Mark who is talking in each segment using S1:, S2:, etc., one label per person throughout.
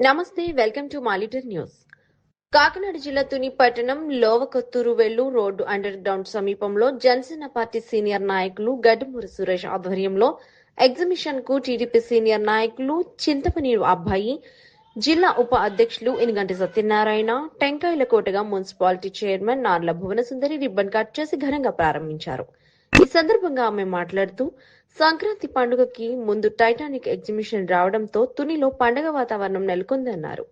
S1: నమస్తే welcome to మాలిటర్ news. Kakinada జిల్లా తుని పట్టణం లోవకొత్తూరు వెళ్ళు రోడ్డు అండర్ గ్రౌండ్ సమీపంలో జనసేన పార్టీ సీనియర్ నాయకులు గడ్డమూరి సురేష్ ఆధ్వర్యంలో ఎగ్జిబిషన్కు టీడీపీ సీనియర్ నాయకులు చింతపని అబ్బాయి జిల్లా ఉప అధ్యక్షులు ఇనుగంటి సత్యనారాయణ టెంకాయల కోటగా municipality chairman Narla Bhuvanasundari ribbon cut చేసి ఘనంగా ప్రారంభించారు. ఈ సందర్భంగా ఆమె మాట్లాడుతూ సంక్రాంతి పండుగకి ముందు టైటానిక్ ఎగ్జిబిషన్ రావడంతో తునిలో పండగ వాతావరణం నెలకొందన్నారు.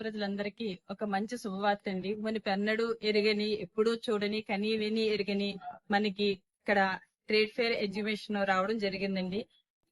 S2: ప్రజలందరికీ ఒక మంచి శుభవార్త అండి మన పెన్నడు ఎరగని ఎప్పుడూ చూడని కనీ విని ఎరగని మనకి ఇక్కడ ట్రేడ్ ఫేర్ ఎగ్జిబిషన్ రావడం జరిగిందండి.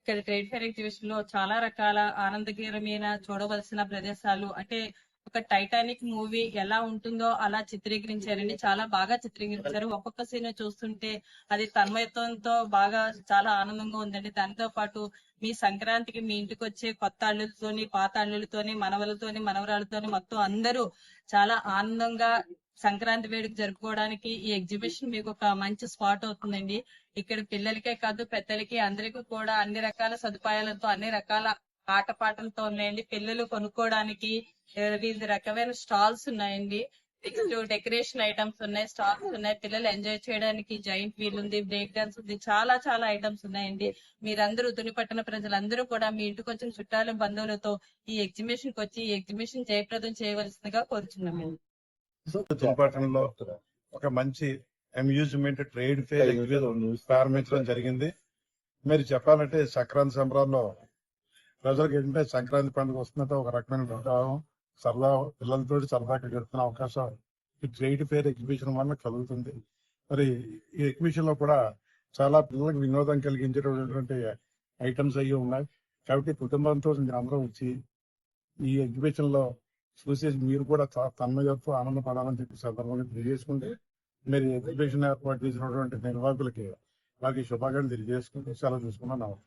S2: ఇక్కడ ట్రేడ్ ఫేర్ ఎగ్జిబిషన్లో చాలా రకాల ఆనందకరమైన చూడవలసిన ప్రదేశాలు అంటే ఒక టైటానిక్ మూవీ ఎలా ఉంటుందో అలా చిత్రీకరించారండి. చాలా బాగా చిత్రీకరించారు. ఒక్కొక్క సీన్ చూస్తుంటే అది తన్మయత్వంతో బాగా చాలా ఆనందంగా ఉందండి. దానితో పాటు మీ సంక్రాంతికి మీ ఇంటికి వచ్చే కొత్త అల్లులతోని పాత అల్లులతోని మనవలతోని మనవరాలతోని మొత్తం అందరూ చాలా ఆనందంగా సంక్రాంతి వేడుక జరుపుకోవడానికి ఈ ఎగ్జిబిషన్ మీకు ఒక మంచి స్పాట్ అవుతుందండి. ఇక్కడ పిల్లలకే కాదు పెద్దలకి అందరికీ కూడా అన్ని రకాల సదుపాయాలతో అన్ని రకాల ఆటపాటలతో ఉన్నాయండి పిల్లలు కొనుక్కోవడానికి వివిధ రకమైన స్టాల్స్ ఉన్నాయండి. నెక్స్ట్ డెకరేషన్ ఐటమ్స్ ఉన్నాయి స్టాల్స్ ఉన్నాయి. పిల్లలు ఎంజాయ్ చేయడానికి జైంట్ వీల్ ఉంది బ్రేక్ డాన్స్ ఉంది చాలా చాలా ఐటమ్స్ ఉన్నాయండి. మీరందరూ తునిపట్టణ ప్రజలందరూ కూడా మీ ఇంటికి వచ్చిన చుట్టాలు బంధువులతో ఈ ఎగ్జిబిషన్కి వచ్చి ఈ ఎగ్జిబిషన్ జయప్రదం చేయవలసిందిగా కోరుచున్నామండి.
S3: తునిపట్టణంలో ఒక మంచి అమ్యూజ్మెంట్ ట్రేడ్ ఫేర్ ఎగ్జిబిషన్ ప్రారంభించడం జరిగింది. మీరు చెప్పాలంటే సంక్రాంతి సంబరాల్లో ప్రజలకు ఏంటంటే సంక్రాంతి పండుగ వస్తుందంటే ఒక రకమైన ఉత్సాహం సరదా పిల్లలతో సరదాగా గడుపుతున్న అవకాశం. ఈ ట్రేడ్ ఫేర్ ఎగ్జిబిషన్ వల్ల కలుగుతుంది. మరి ఈ ఎగ్జిబిషన్లో కూడా చాలా పిల్లలకు వినోదం కలిగించేటటువంటి ఐటమ్స్ అయ్యి ఉన్నాయి. కాబట్టి కుటుంబంతో మీరు అందరూ వచ్చి ఈ ఎగ్జిబిషన్లో చూసి మీరు కూడా చా- తన్మయత్వ ఆనందపడాలని చెప్పి సందర్భంగా తెలియజేసుకుంటే మీరు ఎగ్జిబిషన్ ఏర్పాటు చేసినటువంటి నిర్వాహకులకి వారికి శుభాకాంక్షలు తెలియజేసుకుంటే సెలవు చూసుకున్నాను